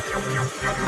Oh.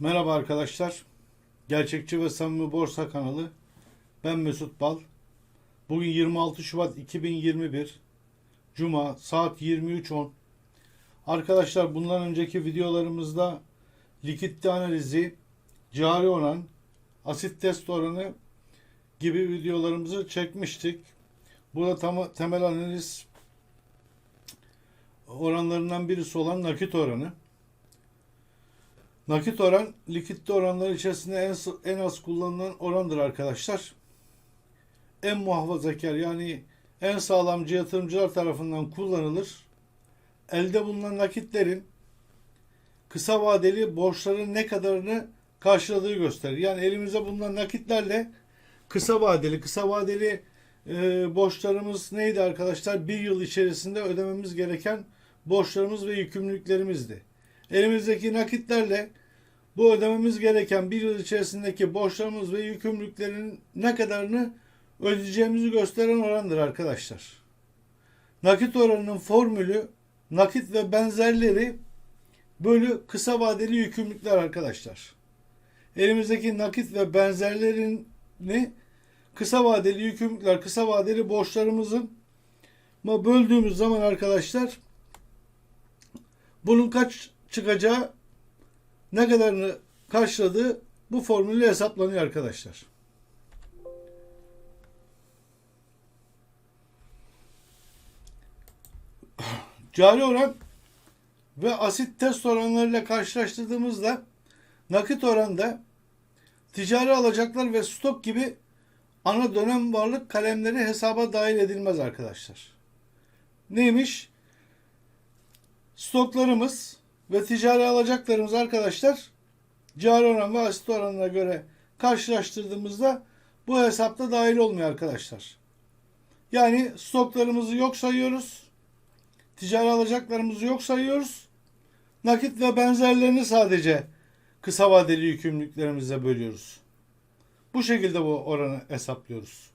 Merhaba arkadaşlar. Gerçekçi ve Samimi Borsa kanalı. Ben Mesut Bal. Bugün 26 Şubat 2021. Cuma saat 23.10. Arkadaşlar bundan önceki videolarımızda likitte analizi, cari oran, asit test oranı gibi videolarımızı çekmiştik. Burada tam, temel analiz oranlarından birisi olan nakit oranı. Nakit oran likitte oranlar içerisinde en, en az kullanılan orandır arkadaşlar. En muhafazakar yani en sağlamcı yatırımcılar tarafından kullanılır. Elde bulunan nakitlerin kısa vadeli borçların ne kadarını karşıladığı gösterir. Yani elimizde bulunan nakitlerle kısa vadeli, kısa vadeli e, borçlarımız neydi arkadaşlar? Bir yıl içerisinde ödememiz gereken borçlarımız ve yükümlülüklerimizdi. Elimizdeki nakitlerle bu ödememiz gereken bir yıl içerisindeki borçlarımız ve yükümlülüklerin ne kadarını ödeyeceğimizi gösteren orandır arkadaşlar. Nakit oranının formülü nakit ve benzerleri bölü kısa vadeli yükümlülükler arkadaşlar. Elimizdeki nakit ve benzerlerini kısa vadeli yükümlülükler, kısa vadeli borçlarımızın böldüğümüz zaman arkadaşlar bunun kaç çıkacağı ne kadarını karşıladığı bu formülle hesaplanıyor arkadaşlar. Cari oran ve asit test oranlarıyla karşılaştırdığımızda nakit oranda ticari alacaklar ve stok gibi ana dönem varlık kalemleri hesaba dahil edilmez arkadaşlar. Neymiş? Stoklarımız ve ticari alacaklarımız arkadaşlar cari oran ve asit oranına göre karşılaştırdığımızda bu hesapta dahil olmuyor arkadaşlar. Yani stoklarımızı yok sayıyoruz. Ticari alacaklarımızı yok sayıyoruz. Nakit ve benzerlerini sadece kısa vadeli yükümlülüklerimize bölüyoruz. Bu şekilde bu oranı hesaplıyoruz.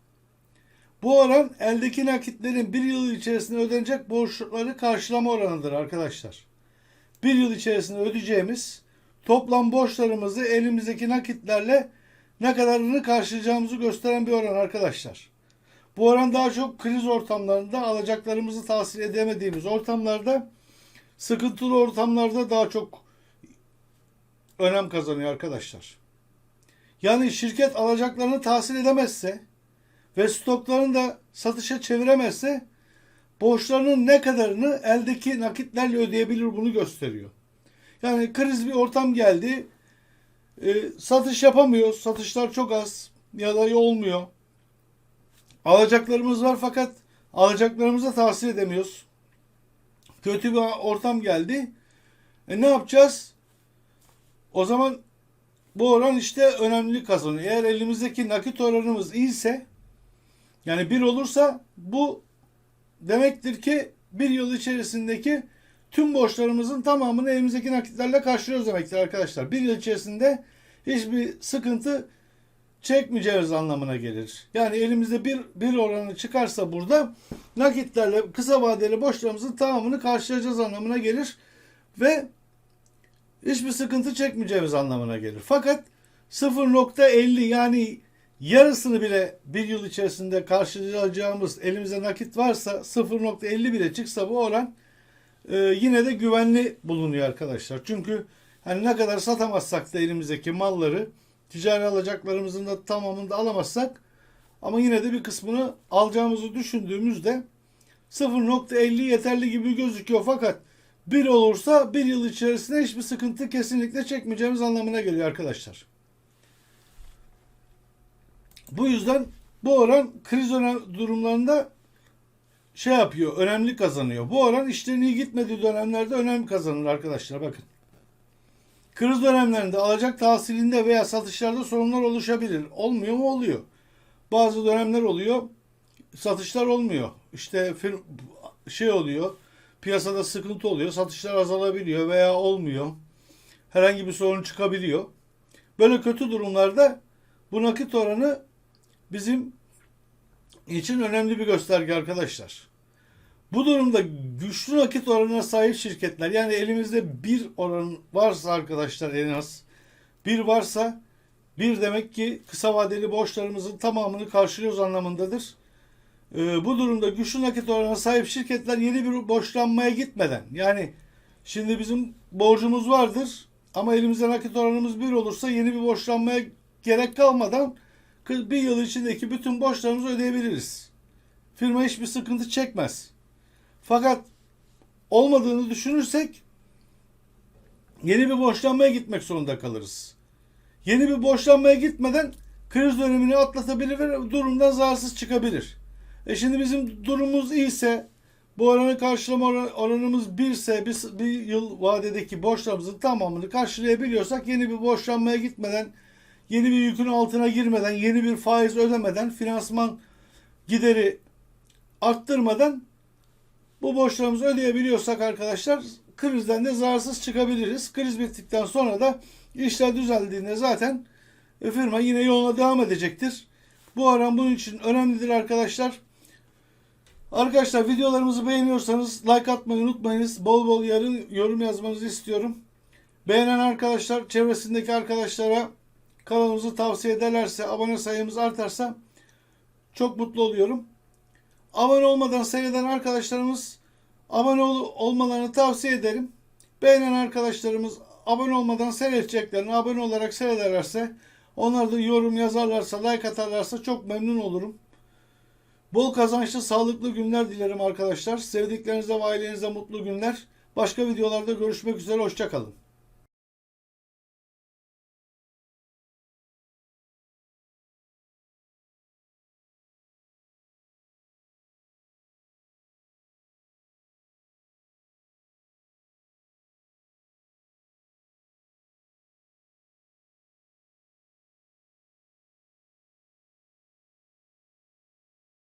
Bu oran eldeki nakitlerin bir yıl içerisinde ödenecek borçları karşılama oranıdır arkadaşlar. Bir yıl içerisinde ödeyeceğimiz toplam borçlarımızı elimizdeki nakitlerle ne kadarını karşılayacağımızı gösteren bir oran arkadaşlar. Bu oran daha çok kriz ortamlarında alacaklarımızı tahsil edemediğimiz ortamlarda sıkıntılı ortamlarda daha çok önem kazanıyor arkadaşlar. Yani şirket alacaklarını tahsil edemezse ve stoklarını da satışa çeviremezse borçlarının ne kadarını eldeki nakitlerle ödeyebilir bunu gösteriyor. Yani kriz bir ortam geldi. E, satış yapamıyoruz. Satışlar çok az ya da olmuyor. Alacaklarımız var fakat alacaklarımıza tahsil edemiyoruz. Kötü bir ortam geldi. E ne yapacağız? O zaman bu oran işte önemli kazanıyor. Eğer elimizdeki nakit oranımız iyiyse yani bir olursa bu demektir ki bir yıl içerisindeki tüm borçlarımızın tamamını elimizdeki nakitlerle karşılıyoruz demektir arkadaşlar. Bir yıl içerisinde hiçbir sıkıntı çekmeyeceğiz anlamına gelir. Yani elimizde bir, bir oranı çıkarsa burada nakitlerle kısa vadeli borçlarımızın tamamını karşılayacağız anlamına gelir. Ve hiçbir sıkıntı çekmeyeceğimiz anlamına gelir. Fakat 0.50 yani yarısını bile bir yıl içerisinde karşılayacağımız elimizde nakit varsa 0.50 bile çıksa bu oran e, yine de güvenli bulunuyor arkadaşlar. Çünkü hani ne kadar satamazsak da elimizdeki malları ticari alacaklarımızın da tamamını da alamazsak ama yine de bir kısmını alacağımızı düşündüğümüzde 0.50 yeterli gibi gözüküyor fakat bir olursa bir yıl içerisinde hiçbir sıkıntı kesinlikle çekmeyeceğimiz anlamına geliyor arkadaşlar. Bu yüzden bu oran kriz durumlarında şey yapıyor, önemli kazanıyor. Bu oran işlerin iyi gitmediği dönemlerde önem kazanır arkadaşlar bakın. Kriz dönemlerinde alacak tahsilinde veya satışlarda sorunlar oluşabilir. Olmuyor mu? Oluyor. Bazı dönemler oluyor. Satışlar olmuyor. İşte şey oluyor. Piyasada sıkıntı oluyor. Satışlar azalabiliyor veya olmuyor. Herhangi bir sorun çıkabiliyor. Böyle kötü durumlarda bu nakit oranı bizim için önemli bir gösterge arkadaşlar. Bu durumda güçlü nakit oranına sahip şirketler yani elimizde bir oran varsa arkadaşlar en az bir varsa bir demek ki kısa vadeli borçlarımızın tamamını karşılıyoruz anlamındadır. Ee, bu durumda güçlü nakit oranına sahip şirketler yeni bir borçlanmaya gitmeden yani şimdi bizim borcumuz vardır ama elimizde nakit oranımız bir olursa yeni bir borçlanmaya gerek kalmadan bir yıl içindeki bütün borçlarımızı ödeyebiliriz. Firma hiçbir sıkıntı çekmez. Fakat olmadığını düşünürsek yeni bir borçlanmaya gitmek zorunda kalırız. Yeni bir borçlanmaya gitmeden kriz dönemini atlatabilir ve durumdan zararsız çıkabilir. E şimdi bizim durumumuz iyiyse bu oranı karşılama oran- oranımız 1 ise bir, bir yıl vadedeki borçlarımızın tamamını karşılayabiliyorsak yeni bir borçlanmaya gitmeden yeni bir yükün altına girmeden yeni bir faiz ödemeden finansman gideri arttırmadan bu borçlarımızı ödeyebiliyorsak arkadaşlar krizden de zararsız çıkabiliriz. Kriz bittikten sonra da işler düzeldiğinde zaten e, firma yine yoluna devam edecektir. Bu oran bunun için önemlidir arkadaşlar. Arkadaşlar videolarımızı beğeniyorsanız like atmayı unutmayınız. Bol bol yarın yorum yazmanızı istiyorum. Beğenen arkadaşlar çevresindeki arkadaşlara kanalımızı tavsiye ederlerse abone sayımız artarsa çok mutlu oluyorum. Abone olmadan seyreden arkadaşlarımız abone ol- olmalarını tavsiye ederim. Beğenen arkadaşlarımız abone olmadan seyredeceklerini abone olarak seyrederlerse onlar da yorum yazarlarsa like atarlarsa çok memnun olurum. Bol kazançlı sağlıklı günler dilerim arkadaşlar. Sevdiklerinize ve ailenize mutlu günler. Başka videolarda görüşmek üzere. Hoşçakalın.